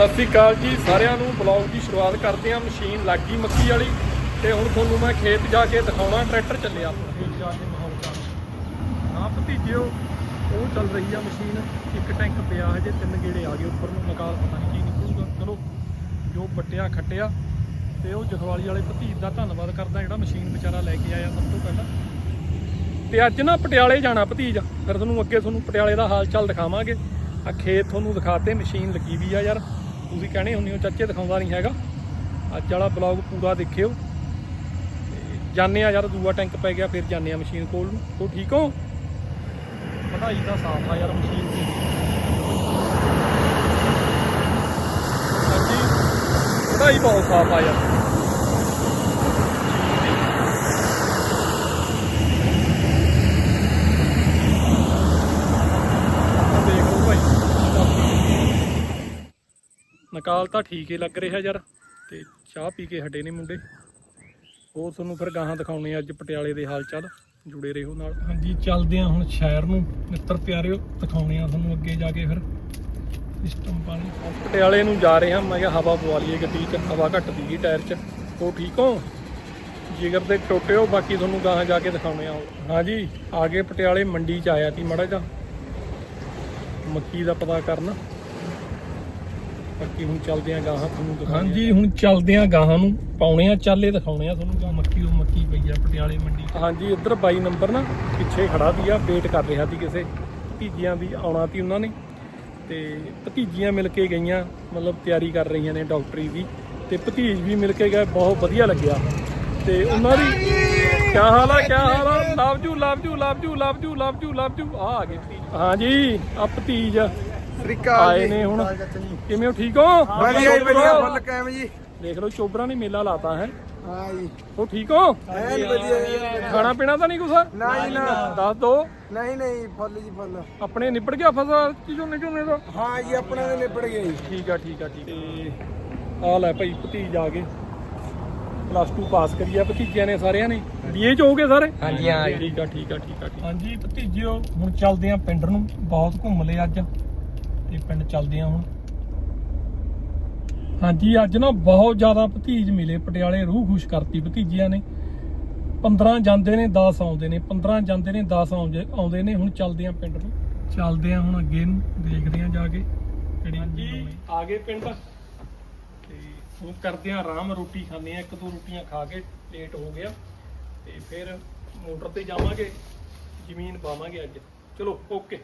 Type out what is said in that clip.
ਸਤਿ ਸ੍ਰੀ ਅਕਾਲ ਜੀ। ਸਾਰਿਆਂ ਨੂੰ ਬਲੌਗ ਦੀ ਸ਼ੁਰੂਆਤ ਕਰਦੇ ਹਾਂ। ਮਸ਼ੀਨ ਲੱਗ ਗਈ ਮੱਕੀ ਵਾਲੀ ਤੇ ਹੁਣ ਤੁਹਾਨੂੰ ਮੈਂ ਖੇਤ ਜਾ ਕੇ ਦਿਖਾਉਣਾ ਟਰੈਕਟਰ ਚੱਲਿਆ ਆਪਣਾ। ਖੇਤ ਜਾ ਕੇ ਮਾਹੌਲ ਚਾਲ ਹਾਂ ਭਤੀਜਿਓ ਉਹ ਚੱਲ ਰਹੀ ਆ ਮਸ਼ੀਨ। ਇੱਕ ਟੈਂਕ ਪਿਆ ਹਜੇ ਤਿੰਨ ਗੇੜੇ ਆ ਗਏ ਉੱਪਰ ਨੂੰ। ਨਿਕਾਲ ਪਤਾ ਨਹੀਂ ਕੀ ਨਿਕਲੂਗਾ। ਚਲੋ ਜੋ ਪੱਟਿਆ ਖੱਟਿਆ। ਤੇ ਉਹ ਜਖਵਾਲੀ ਵਾਲੇ ਭਤੀਜ ਦਾ ਧੰਨਵਾਦ ਕਰਦਾ ਜਿਹੜਾ ਮਸ਼ੀਨ ਵਿਚਾਰਾ ਲੈ ਕੇ ਆਇਆ ਸਭ ਤੋਂ ਪਹਿਲਾਂ। ਤੇ ਅੱਜ ਨਾ ਪਟਿਆਲੇ ਜਾਣਾ ਭਤੀਜ। ਫਿਰ ਤੁਹਾਨੂੰ ਅੱਗੇ ਤੁਹਾਨੂੰ ਪਟਿਆਲੇ ਦਾ ਹਾਲ ਚਾਲ ਦਿਖਾਵਾਂਗੇ। ਆ ਖੇਤ ਤੁਹਾਨੂੰ ਦਿਖਾਤੇ ਮਸ਼ੀਨ ਲੱਗੀ ਵੀ ਆ ਯਾਰ। ਤੁਸੀਂ ਕਹਿਣੇ ਹੁੰਦੇ ਹੋ, ਚਾਚੇ ਦਿਖਾਉਂਦਾ ਨਹੀਂ ਹੈਗਾ। ਅੱਜ ਵਾਲਾ ਬਲੌਗ ਪੂਰਾ ਦੇਖਿਓ। ਤੇ ਜਾਣੇ ਆ ਯਾਰ, ਦੂਆ ਟੈਂਕ ਪੈ ਗਿਆ, ਫਿਰ ਜਾਣੇ ਆ ਮਸ਼ੀਨ ਕੋਲ ਨੂੰ। ਤੋ ਠੀਕ ਹੋ? ਵਧਾਈ ਦਾ ਸਾਫ਼ ਆ ਯਾਰ ਮਸ਼ੀਨ ਦੀ। ਹਾਂਜੀ। ਵਧਾਈ ਬਹੁਤ ਸਾਫ਼ ਆ ਯਾਰ ਆਹ ਦੇਖ ਲਓ ਭਾਈ ਨਕਾਲ ਤਾਂ ਠੀਕ ਹੀ ਲੱਗ ਰਿਹਾ ਯਾਰ ਤੇ ਚਾਹ ਪੀ ਕੇ ਹਟੇ ਨੇ ਮੁੰਡੇ। ਹੋਰ ਤੁਹਾਨੂੰ ਫਿਰ ਗਾਹਾਂ ਦਿਖਾਉਣੇ ਅੱਜ ਪਟਿਆਲੇ ਦੇ ਹਾਲ ਚਾਲ ਜੁੜੇ ਰਹੋ ਨਾਲ। ਹਾਂਜੀ ਚੱਲਦੇ ਆ ਹੁਣ ਸ਼ਹਿਰ ਨੂੰ। ਮਿੱਤਰ ਪਿਆਰਿਓ ਦਿਖਾਉਣੇ ਆ ਤੁਹਾਨੂੰ ਅੱਗੇ ਜਾ ਕੇ ਫਿਰ ਸਿਸਟਮ ਪਾਣੀ ਪਟਿਆਲੇ ਨੂੰ ਜਾ ਰਹੇ ਹਾਂ ਮੈਂ ਕਿਹਾ ਹਵਾ ਪਵਾ ਲਈਏ ਗੱਡੀ 'ਚ ਹਵਾ ਘੱਟ ਸੀਗੀ ਟਾਇਰ 'ਚ। ਉਹ ਠੀਕ ਹੋ? ਜਿਗਰ ਦੇ ਟੋਟੇ ਹੋ ਬਾਕੀ ਤੁਹਾਨੂੰ ਗਾਹਾਂ ਜਾ ਕੇ ਦਿਖਾਉਣੇ ਆ। ਹਾਂਜੀ ਆ ਗਏ ਪਟਿਆਲੇ ਮੰਡੀ 'ਚ ਆਇਆ ਸੀ ਮੜਾ ਜਾ ਮੱਕੀ ਦਾ ਪਤਾ ਕਰਨ। ਬਾਕੀ ਹੁਣ ਚੱਲਦੇ ਆ ਗਾਹਾਂ ਤੁਹਾਨੂੰ ਦਿਖਾਉਂਦੇ ਹਾਂਜੀ ਹੁਣ ਚੱਲਦੇ ਆ ਗਾਹਾਂ ਨੂੰ। ਪਾਉਣੇ ਆ ਚਾਲੇ ਦਿਖਾਉਣੇ ਆ ਤੁਹਾਨੂੰ। ਗਾਂ ਮੱਕੀ ਉਹ ਮੱਕੀ ਪਈ ਆ ਪਟਿਆਲੇ ਮੰਡੀ। ਹਾਂਜੀ ਇੱਧਰ 22 ਨੰਬਰ ਨਾ ਪਿੱਛੇ ਖੜਾ ਸੀ ਆ ਵੇਟ ਕਰ ਰਿਹਾ ਸੀ ਕਿਸੇ। ਭਤੀਜੀਆਂ ਦੀ ਆਉਣਾ ਸੀ ਉਹਨਾਂ ਨੇ। ਤੇ ਭਤੀਜੀਆਂ ਮਿਲ ਕੇ ਗਈਆਂ ਮਤਲਬ ਤਿਆਰੀ ਕਰ ਰਹੀਆਂ ਨੇ ਡਾਕਟਰੀ ਦੀ। ਤੇ ਭਤੀਜ ਵੀ ਮਿਲ ਕੇ ਗਏ ਬਹੁਤ ਵਧੀਆ ਲੱਗਿਆ। ਤੇ ਉਹਨਾਂ ਦੀ ਕੀ ਹਾਲ ਆ ਕੀ ਹਾਲ ਆ? ਲਵ ਜੂ ਲਵ ਜੂ ਲਵ ਜੂ ਲਵ ਜੂ ਲਵ ਜੂ ਲਵ ਜੂ ਆ ਆ ਗਏ ਭਤੀਜ। ਹਾਂਜੀ ਆ ਭਤੀਜ। ਸ੍ਰੀਕਾ ਆਏ ਨੇ ਹੁਣ। ਕਿਵੇਂ ਹੋ? ਠੀਕ ਹੋ? ਵਧੀਆ ਜੀ ਵਧੀਆ ਫੁੱਲ ਕਾਇਮ ਜੀ। ਦੇਖ ਲਓ ਚੋਬਰਾਂ ਨੇ ਮੇਲਾ ਲਾਤਾ ਹੈ। ਹਾਂ ਜੀ। ਉਹ ਠੀਕ ਹੋ? ਐਨ ਵਧੀਆ ਖਾਣਾ ਪੀਣਾ ਤਾਂ ਨਹੀਂ ਕੁਛ? ਨਾ ਜੀ ਨਾ। ਦੱਸ ਦੋ। ਨਹੀਂ ਨਹੀਂ ਫੁੱਲ ਜੀ ਫੁੱਲ। ਆਪਣੇ ਨਿਬੜ ਗਿਆ ਫਸਲ ਝੋਨੇ ਝੋਨੇ ਦਾ ਹਾਂ ਜੀ ਆਪਣਾ ਦੇ ਨਿਪੜ ਗਿਆ ਜੀ। ਠੀਕ ਆ ਠੀਕ ਆ ਠੀਕ ਤੇ ਆ ਲੈ ਭਾਈ ਭਤੀਜ ਆ ਗਏ। ਪਲੱਸ 2 ਪਾਸ ਕਰੀ ਆ ਭਤੀਜਿਆਂ ਨੇ ਸਾਰਿਆਂ ਨੇ। ਬੀਏ ਚ ਹੋ ਗਏ ਸਾਰੇ? ਹਾਂਜੀ, ਹਾਂ ਜੀ। ਠੀਕ ਆ ਠੀਕ ਆ ਠੀਕ ਆ ਠੀਕ ਆ। ਹਾਂਜੀ ਭਤੀਜਿਓ ਹੁਣ ਚੱਲਦੇ ਆ ਪਿੰਡ ਨੂੰ। ਬਹੁਤ ਘੁੰਮ ਲਏ ਅੱਜ। ਤੇ ਪਿੰਡ ਚੱਲਦੇ ਆ ਹੁਣ। ਹਾਂਜੀ ਅੱਜ ਨਾ ਬਹੁਤ ਜ਼ਿਆਦਾ ਭਤੀਜ ਮਿਲੇ। ਪਟਿਆਲੇ ਰੂਹ ਖੁਸ਼ ਕਰਤੀ ਭਤੀਜਿਆਂ ਨੇ। 15 ਜਾਂਦੇ ਨੇ 10 ਆਉਂਦੇ ਨੇ। 15 ਜਾਂਦੇ ਨੇ 10 ਆਉਂਦੇ ਆਉਂਦੇ ਨੇ। ਹੁਣ ਚੱਲਦੇ ਆ ਪਿੰਡ ਨੂੰ। ਚੱਲਦੇ ਆ ਹੁਣ ਅੱਗੇ ਨੂੰ। ਦੇਖਦੇ ਆ ਜਾ ਕੇ ਕਿਹੜੀ ਹਾਂਜੀ ਆ ਗਏ ਪਿੰਡ। ਤੇ ਹੁਣ ਕਰਦੇ ਆ ਆਰਾਮ। ਰੋਟੀ ਖਾਂਦੇ ਆ। ਇੱਕ ਦੋ ਰੋਟੀਆਂ ਖਾ ਕੇ ਲੇਟ ਹੋ ਗਿਆ। ਤੇ ਫਿਰ ਮੋਟਰ ਤੇ ਜਾਵਾਂਗੇ। ਜ਼ਮੀਨ ਪਾਵਾਂਗੇ ਅੱਜ। ਚਲੋ ਓਕੇ।